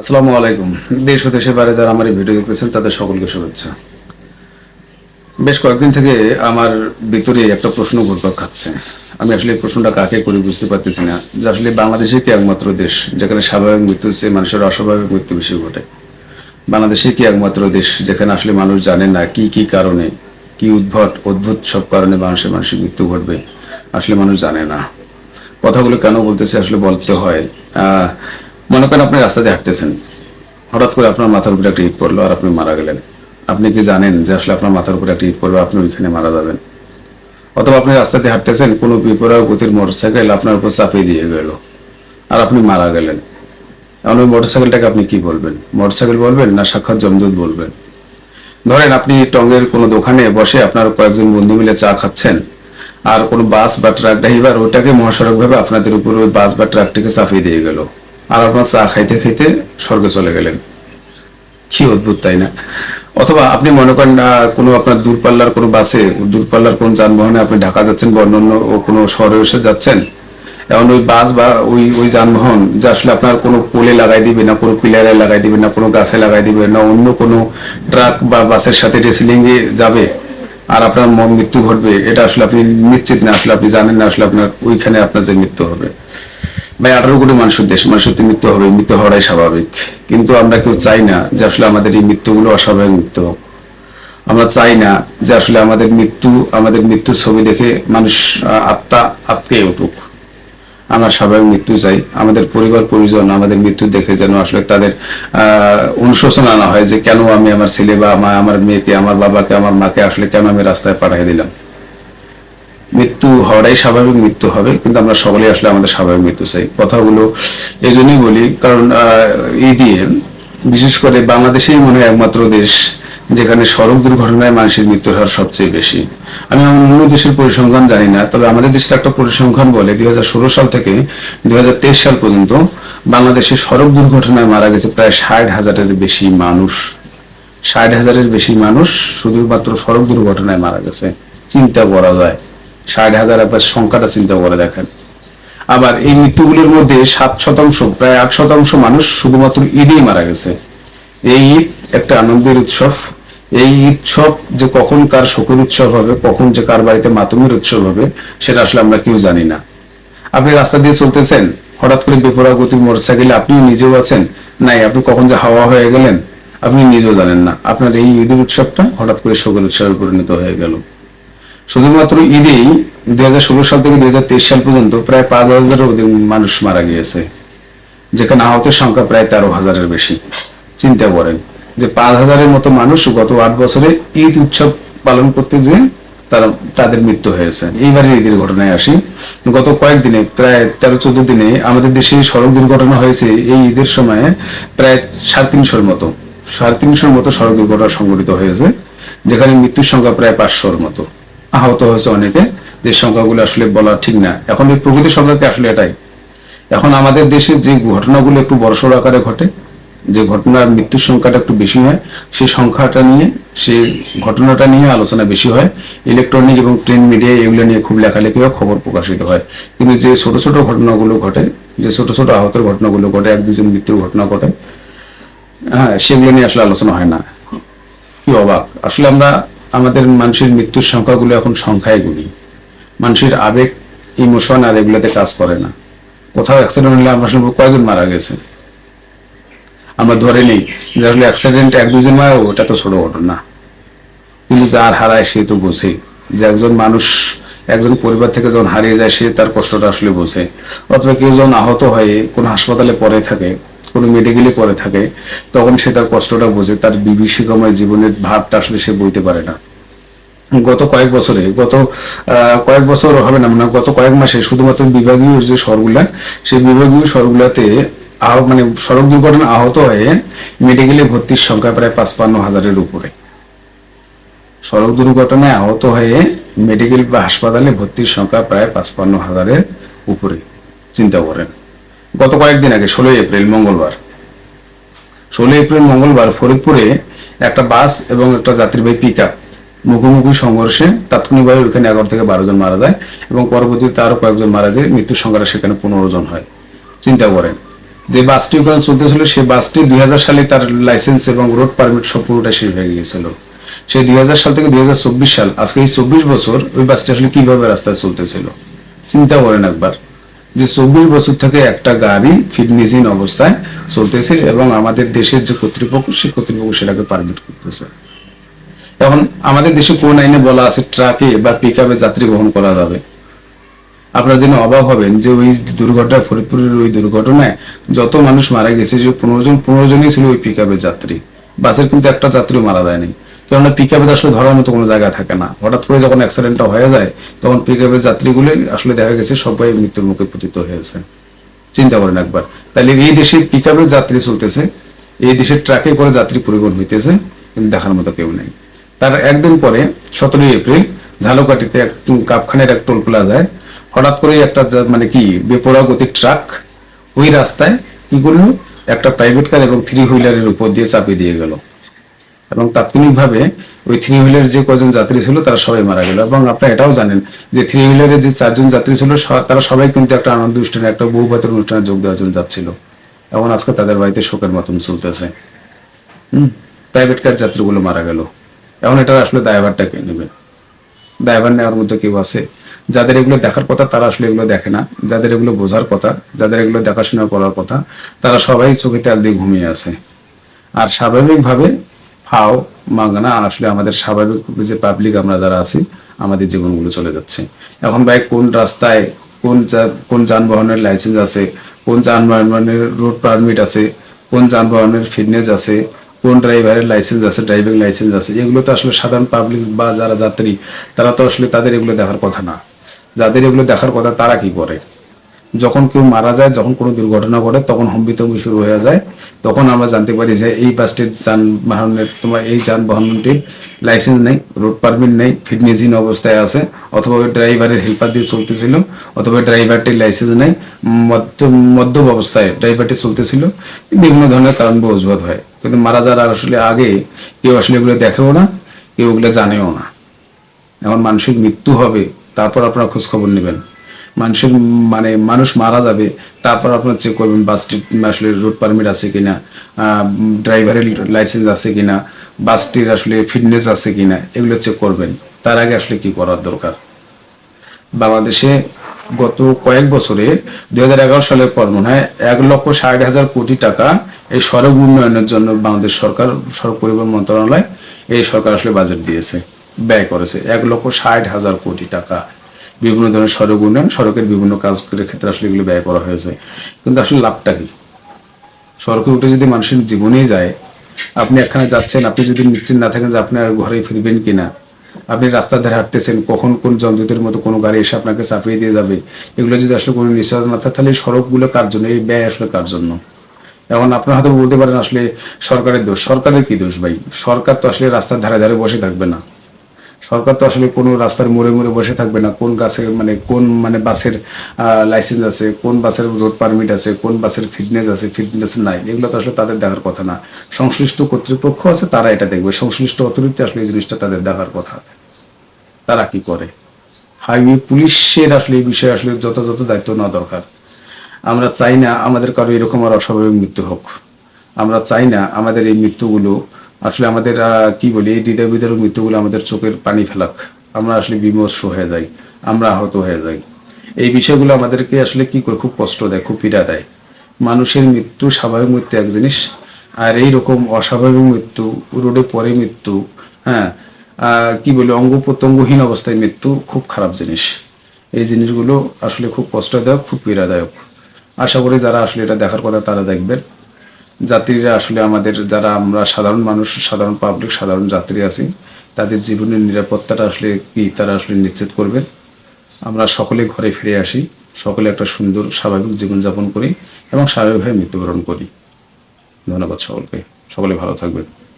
আসসালামু আলাইকুম। দেশ ও দেশের বাইরে যারা আমার এই ভিডিও দেখতেছেন, তাদের সকলকে শুভেচ্ছা। বেশ কয়েকদিন থেকে আমার ভিতরে একটা প্রশ্ন ঘুরপাক খাচ্ছে। আমি আসলে এই প্রশ্নটা কাকে করি বুঝতে পারতেছি না, যে আসলে বাংলাদেশে কি একমাত্র দেশ, যেখানে স্বাভাবিক মৃত্যু হচ্ছে, মানুষের অস্বাভাবিক মৃত্যু বেশি ঘটে? বাংলাদেশে কি একমাত্র দেশ, যেখানে আসলে মানুষ জানে না কি কি কারণে, কি উদ্ভট, অদ্ভুত সব কারণে মানুষের মানুষের মৃত্যু ঘটবে? আসলে মানুষ জানে না। কথাগুলো কেন বলতেছে, আসলে বলতে হয়। মনে করেন আপনি রাস্তা দিয়ে হাঁটতেছেন। হঠাৎ করে আপনার মাথার উপরে একটা ইট পড়ল আর আপনি মারা গেলেন। আপনি কি জানেন যে আসলে আপনার মাথার উপরে একটা ইট পড়বে, আপনি ওইখানে মারা যাবেন? অথবা আপনি রাস্তা দিয়ে হাঁটতেছেন, কোনো বিপরীত গতির মোটরসাইকেল আপনার উপর চাপিয়ে দিয়ে গেল আর আপনি মারা গেলেন। এখন ওই মোটরসাইকেলটাকে আপনি কি বলবেন? মোটরসাইকেল বলবেন না সাক্ষাৎ জমদূত বলবেন? ধরেন আপনি টঙ্গের কোনো দোকানে বসে আপনার কয়েকজন বন্ধু মিলে চা খাচ্ছেন আর কোনো বাস বা ট্রাক ড্রাইভার ওটাকে মহাসড়কভাবে আপনাদের উপর ওই বাস বা ট্রাকটিকে চাপিয়ে দিয়ে গেল। আর আপনার চা খাইতে খাইতে স্বর্গে চলে গেলেন। কি অদ্ভুত, তাই না? অথবা আপনি মনে করেন কোনো আপনার দূরপাল্লার কোনো বাসে, দূরপাল্লার কোন যানবাহনে আপনি ঢাকা যাচ্ছেন বা অন্যান্য ও কোনো শহরে এসে যাচ্ছেন, এখন ওই বাস বা ওই ওই যানবাহন যে আসলে আপনার কোনো পোলে লাগাই দিবে না, কোনো পিলারে লাগাই দিবে না, কোনো গাছে লাগাই দিবে না, অন্য কোনো ট্রাক বা বাসের সাথে রেসলিং এ যাবে আর আপনার মন মৃত্যু ঘটবে, এটা আসলে আপনি নিশ্চিত না, আসলে আপনি জানেন না, আসলে আপনার ওইখানে আপনার যে মৃত্যু হবে। ভাই, আঠারো কোটি মানুষের দেশ, মানুষের তো মৃত্যু হবে, মৃত্যু হওয়াটাই স্বাভাবিক। কিন্তু আমরা কেউ চাই না যে আসলে আমাদের এই মৃত্যুগুলো অস্বাভাবিক মৃত্যু। আমরা চাই না যে আসলে আমাদের মৃত্যু, আমাদের মৃত্যুর ছবি দেখে মানুষ আত্মা আত্মে উঠুক। আমরা স্বাভাবিক মৃত্যু চাই। আমাদের পরিবার, পরিজন আমাদের মৃত্যু দেখে যেন আসলে তাদের অনুশোচনা না হয় যে কেন আমি আমার ছেলে বা আমার মেয়েকে, আমার বাবাকে, আমার মাকে আসলে কেন আমি রাস্তায় পাঠিয়ে দিলাম। মৃত্যু হওয়াটাই স্বাভাবিক, মৃত্যু হবে। কিন্তু আমরা সকলেই আসলে আমাদের স্বাভাবিক মৃত্যু চাই। কথাগুলো এই জন্যই বলি, কারণ এই দিয়ে বিশেষ করে বাংলাদেশেই মনে হয় একমাত্র দেশ যেখানে সড়ক দুর্ঘটনায় মানুষের মৃত্যুর হার সবচেয়ে বেশি। আমি অন্য দেশের পরিসংখ্যান জানি না, তবে আমাদের দেশের একটা পরিসংখ্যান বলে, দুই হাজার ষোলো সাল থেকে দুই হাজার তেইশ সাল পর্যন্ত বাংলাদেশে সড়ক দুর্ঘটনায় মারা গেছে প্রায় ষাট হাজারের বেশি মানুষ। ষাট হাজারের বেশি মানুষ শুধুমাত্র সড়ক দুর্ঘটনায় মারা গেছে। চিন্তা করা যায়। ষাট হাজার একবার সংখ্যাটা চিন্তা করে দেখেন। আবার এই মৃত্যুগুলির মধ্যে সাত শতাংশ, প্রায় আট শতাংশ মানুষ শুধুমাত্র ঈদেই মারা গেছে। এই ঈদ একটা আনন্দের উৎসব। এই উৎসব যে কখন কার শোকের উৎসব হবে, কখন যে কার বাড়িতে মাতমের উৎসব হবে, সেটা আসলে আমরা কেউ জানি না। আপনি রাস্তা দিয়ে চলতেছেন, হঠাৎ করে বেপরা গতির মোটরসাইকেলে আপনি নিজেও আছেন? নাই, আপনি কখন যে হাওয়া হয়ে গেলেন, আপনি নিজেও জানেন না। আপনার এই ঈদের উৎসবটা হঠাৎ করে শোকের উৎসবে পরিণত হয়ে গেল। শুধুমাত্র ঈদেই দুই হাজার ষোলো সাল থেকে দুই হাজার তেইশ সাল পর্যন্ত প্রায় পাঁচ হাজারের অধিক মানুষ মারা গিয়েছে, যেখানে আহতের সংখ্যা প্রায় তেরো হাজারের বেশি। চিন্তা করেন যে পাঁচ হাজারের মতো মানুষ গত আট বছরে ঈদ উৎসব পালন করতে যে তারা, তাদের মৃত্যু হয়েছে। এইবারের ঈদের ঘটনায় আসি। গত কয়েকদিনে, প্রায় তেরো চোদ্দ দিনে আমাদের দেশে সড়ক দুর্ঘটনা হয়েছে। এই ঈদের সময়ে প্রায় সাড়ে তিনশোর মতো, সাড়ে তিনশোর মতো সড়ক দুর্ঘটনা সংঘটিত হয়েছে, যেখানে মৃত্যুর সংখ্যা প্রায় পাঁচশোর মতো। আহত হয়েছে অনেকে, যে সংখ্যাগুলো আসলে বলা ঠিক না। এখন এই প্রকৃতি সংখ্যাকে আসলে এটাই। এখন আমাদের দেশে যে ঘটনাগুলো একটু বড়সড় আকারে ঘটে, যে ঘটনার মৃত্যুর সংখ্যাটা একটু বেশি হয়, সেই সংখ্যাটা নিয়ে সে ঘটনাটা নিয়ে আলোচনা বেশি হয়। ইলেকট্রনিক এবং প্রিন্ট মিডিয়া এগুলো নিয়ে খুব লেখালেখি হয় খবর প্রকাশিত হয়। কিন্তু যে ছোট ছোট ঘটনাগুলো ঘটে, যে ছোট ছোট আহতের ঘটনাগুলো ঘটে, এক দুজন মৃত্যুর ঘটনা ঘটে হ্যাঁ সেগুলো নিয়ে আসলে আলোচনা হয় না। কি অবাক। আসলে আমরা আমাদের মানুষের মৃত্যুর সংখ্যাগুলো এখন সংখ্যায় গুনি মানুষের আবেগ ইমোশন আর এগুলোতে কাজ করে না। কোথাও অ্যাক্সিডেন্ট হলে আমরা আসলে কয়জন মারা গেছে। আমরা ধরে নিই যে আসলে অ্যাক্সিডেন্ট এক দুজন মারা ওটা তো ছোট ঘটনা। কিন্তু যার হারায় সে তো বোঝে। যে একজন মানুষ, একজন পরিবার থেকে যখন হারিয়ে যায়, সে তার কষ্টটা আসলে বোঝে। অথবা কেউ যখন আহত হয়ে কোনো হাসপাতালে পড়ে থাকে কোনো মেডিকেলে পড়ে থাকে, তখন সে তার কষ্টটা বোঝে, তার বিভীষিকাময় জীবনের ভাবটা আসলে সে বইতে পারে না। গত কয়েক বছরে, গত কয়েক বছর হবে না মানে গত কয়েক মাসে শুধুমাত্র বিভাগীয় যে শহরগুলা সেই বিভাগীয় শহরগুলাতে আহ মানে সড়ক দুর্ঘটনা আহত হয়ে মেডিকেলে ভর্তির সংখ্যা প্রায় পাঁচপান্ন হাজারের উপরে। সড়ক দুর্ঘটনায় আহত হয়ে মেডিকেল বা হাসপাতালে ভর্তির সংখ্যা প্রায় পাঁচপান্ন হাজারের উপরে, চিন্তা করেন। গত কয়েকদিন আগে, ষোলোই এপ্রিল, মঙ্গলবার। ষোলো এপ্রিল, মঙ্গলবার ফরিদপুরে একটা বাস এবং একটা যাত্রীবাহী পিক আপ মুখোমুখি সংঘর্ষে তাৎক্ষণিকভাবে ওখানে এগারো থেকে বারো জন মারা যায় এবং পরবর্তীতে আরও কয়েকজন মারা যায়, মৃত্যুর সংখ্যাটা সেখানে পনেরো জন হয়। চিন্তা করেন, যে বাসটি ওখানে চলতেছিল সেই বাসটি দুই হাজার সালে তার লাইসেন্স এবং রোড পারমিট সব পুরোটা শেষ হয়ে গিয়েছিল। সেই দুই হাজার সাল থেকে দুই হাজার চব্বিশ সাল, আজকে এই চব্বিশ বছর ওই বাসটি আসলে কীভাবে রাস্তায় চলতেছিল? চিন্তা করেন একবার। যে চব্বিশ বছর থেকে একটা গাড়ি ফিটনেসহীন অবস্থায় চলতেছে এবং আমাদের দেশের যে কর্তৃপক্ষ, সেই কর্তৃপক্ষ সেটাকে পারমিট করতেছে। এখন আমাদের দেশে কোন আইনে বলা আছে ট্রাকে বা পিক যাত্রী বহন করা যাবে? আপনারা জেনে অবাক হবেন যে ওই দুর্ঘটনা, ফরিদপুরের ওই দুর্ঘটনায় যত মানুষ মারা গেছে, যে পনেরো জন, পনেরো জনই ছিল ওই পিক যাত্রী। বাসের কিন্তু একটা যাত্রীও মারা যায়নি। কেননা পিক আসলে ধরার মতো কোনো জায়গা থাকে না। হঠাৎ করে যখন অ্যাক্সিডেন্টটা হয়ে যায়, তখন পিক যাত্রীগুলো আসলে দেখা গেছে সবাই মৃত্যুর মুখে পতিত হয়েছে চিন্তা করেন একবার। তাহলে এই দেশে পিক যাত্রী চলতেছে, এই দেশের ট্রাকে করে যাত্রী পরিবহন হইতেছে, কিন্তু দেখার মতো কেউ নেই। তার একদিন পরে, সতেরোই এপ্রিল, ঝালকাঠিতে এক কাপখানের এক টোল প্লাজায় হঠাৎ করে একটা মানে কি, বেপরোয়া গতির ট্রাক ওই রাস্তায় কি করল? একটা প্রাইভেট কার এবং থ্রি হুইলারের উপর দিয়ে চাপিয়ে দিয়ে গেল। এবং তাৎক্ষণিকভাবে ওই থ্রি হুইলার যে কজন যাত্রী ছিল, তারা সবাই মারা গেল। এবং আপনারা এটাও জানেন যে থ্রি হুইলারের যে চারজন যাত্রী ছিল তারা সবাই কিন্তু একটা আনন্দ অনুষ্ঠানে, একটা বহুপাতের অনুষ্ঠানে যোগ দেওয়ার জন্য যাচ্ছিল। এবং আজকে তাদের বাড়িতে শোকের মতন চলতেছে। হুম প্রাইভেট কার যাত্রীগুলো মারা গেল। এখন এটা আসলে দায়ভারটা কে নেবে? দায়ভার নেওয়ার মধ্যে কেউ আছে? যাদের এগুলো দেখার কথা, তারা আসলে এগুলো দেখে না। যাদের এগুলো বোঝার কথা, যাদের এগুলো দেখাশোনা করার কথা, তারা সবাই চোখে তেল দিয়ে ঘুমিয়ে আছে। আর স্বাভাবিকভাবে ফাও মাঙ্গানা আসলে আমাদের স্বাভাবিক যে পাবলিক আমরা যারা আছি, আমাদের জীবনগুলো চলে যাচ্ছে। এখন ভাই, কোন রাস্তায়, কোন কোন যানবাহনের লাইসেন্স আছে, কোন যানবাহনের রোড পারমিট আছে, কোন যানবাহনের ফিটনেস আছে, কোন ড্রাইভারের লাইসেন্স আছে ড্রাইভিং লাইসেন্স আছে, এগুলো তো আসলে সাধারণ পাবলিক বা যারা যাত্রী, তারা তো আসলে তাদের এগুলো দেখার কথা না। যাদের এগুলো দেখার কথা, তারা কি করে? যখন কেউ মারা যায়, যখন কোনো দুর্ঘটনা ঘটে, তখন হম্বিতম্বি শুরু হয়ে যায় তখন আমরা জানতে পারি যে এই বাসটির যানবাহনের তোমার এই যানবাহনটির লাইসেন্স নেই রোড পারমিট নেই ফিটনেসহীন অবস্থায় আছে, অথবা ওই ড্রাইভারের হেল্পার দিয়ে চলতেছিল, অথবা ড্রাইভারটির লাইসেন্স নেই, মধ্য মধ্যম অবস্থায় ড্রাইভারটি চলতেছিল, বিভিন্ন ধরনের কারণ অজুহাত হয়। কিন্তু মারা যাওয়ার আসলে আগে কেউ আসলে এগুলো দেখেও না, কেউ ওগুলো জানেও না। এখন মানুষের মৃত্যু হবে, তারপর আপনারা খোঁজখবর নেবেন। মানুষের মানে মানুষ মারা যাবে, তারপর আপনার চেক করবেন বাসটি আসলে রোড পারমিট আছে কিনা ড্রাইভারের লাইসেন্স আছে কিনা বাসটির আসলে ফিটনেস আছে কিনা, এগুলো চেক করবেন। তার আগে আসলে কি করার দরকার? বাংলাদেশে গত কয়েক বছরে দুই হাজার এগারো সালের পর মনে হয় এক লক্ষ ষাট হাজার কোটি টাকা এই সড়ক উন্নয়নের জন্য বাংলাদেশ সরকার, সড়ক পরিবহন মন্ত্রণালয় এই সরকার আসলে বাজেট দিয়েছে, ব্যয় করেছে। এক লক্ষ ষাট হাজার কোটি টাকা। বিভিন্ন ধরনের সড়ক উন্নয়ন, সড়কের বিভিন্ন কাজের ক্ষেত্রে আসলে এগুলো ব্যয় করা হয়েছে। কিন্তু আসলে লাভটা কি? সড়কে উঠে যদি মানুষের জীবনেই যায়, আপনি এখানে যাচ্ছেন, আপনি যদি নিশ্চিত না থাকেন যে আপনি আর ঘরে ফিরবেন কিনা, আপনি রাস্তার ধারে হাঁটতেছেন, কখন কোন যন্ত্রের মতো কোনো গাড়ি এসে আপনাকে চাপিয়ে দিয়ে যাবে, এগুলো যদি আসলে কোনো নিশ্চয়তা না থাকে, তাহলে এই সড়কগুলো কার জন্য, এই ব্যয় আসলে কার জন্য? এখন আপনার হয়তো বলতে পারেন আসলে সরকারের দোষ। সরকারের কি দোষ ভাই? সরকার তো আসলে রাস্তার ধারে ধারে বসে থাকবে না। সরকার তো আসলে কোনো রাস্তার মোড়ে মোড়ে বসে থাকবে না। কোন গাছের মানে কোন মানে বাসের লাইসেন্স আছে, কোন বাসের রোড পারমিট আছে, কোন বাসের ফিটনেস আছে ফিটনেস নাই, এগুলো তো আসলে তাদের দেখার কথা না। সংশ্লিষ্ট কর্তৃপক্ষ আছে, তারা এটা দেখবে। সংশ্লিষ্ট অথরিটি আসলে এই জিনিসটা তাদের দেখার কথা। তারা কি করে? হাইওয়ে পুলিশের আসলে এই বিষয়ে আসলে যথাযথ দায়িত্ব নেওয়া দরকার। আমরা চাই না আমাদের কারও এরকম আর অস্বাভাবিক মৃত্যু হোক। আমরা চাই না আমাদের এই মৃত্যুগুলো আসলে আমাদের কি বলি, এই হৃদয় বিদারক মৃত্যুগুলো আমাদের চোখের পানি ফেলাক। আমরা আসলে বিমর্ষ হয়ে যাই, আমরা আহত হয়ে যাই। এই বিষয়গুলো আমাদেরকে আসলে কি করে, খুব কষ্ট দেয়, খুব পীড়া দেয়। মানুষের মৃত্যু স্বাভাবিক মৃত্যু এক জিনিস, আর এই রকম অস্বাভাবিক মৃত্যু, রোডে পরে মৃত্যু হ্যাঁ কি বলি, অঙ্গ প্রত্যঙ্গহীন অবস্থায় মৃত্যু খুব খারাপ জিনিস। এই জিনিসগুলো আসলে খুব কষ্টদায়ক, খুব পীড়াদায়ক। আশা করি যারা আসলে এটা দেখার কথা তারা দেখবেন। যাত্রীরা আসলে আমাদের যারা আমরা সাধারণ মানুষ, সাধারণ পাবলিক সাধারণ যাত্রী আছি, তাদের জীবনের নিরাপত্তাটা আসলে কি তারা আসলে নিশ্চিত করবেন। আমরা সকলে ঘরে ফিরে আসি, সকলে একটা সুন্দর, স্বাভাবিক জীবনযাপন করি এবং স্বাভাবিকভাবে মৃত্যুবরণ করি। ধন্যবাদ সকলকে। সকলে ভালো থাকবেন।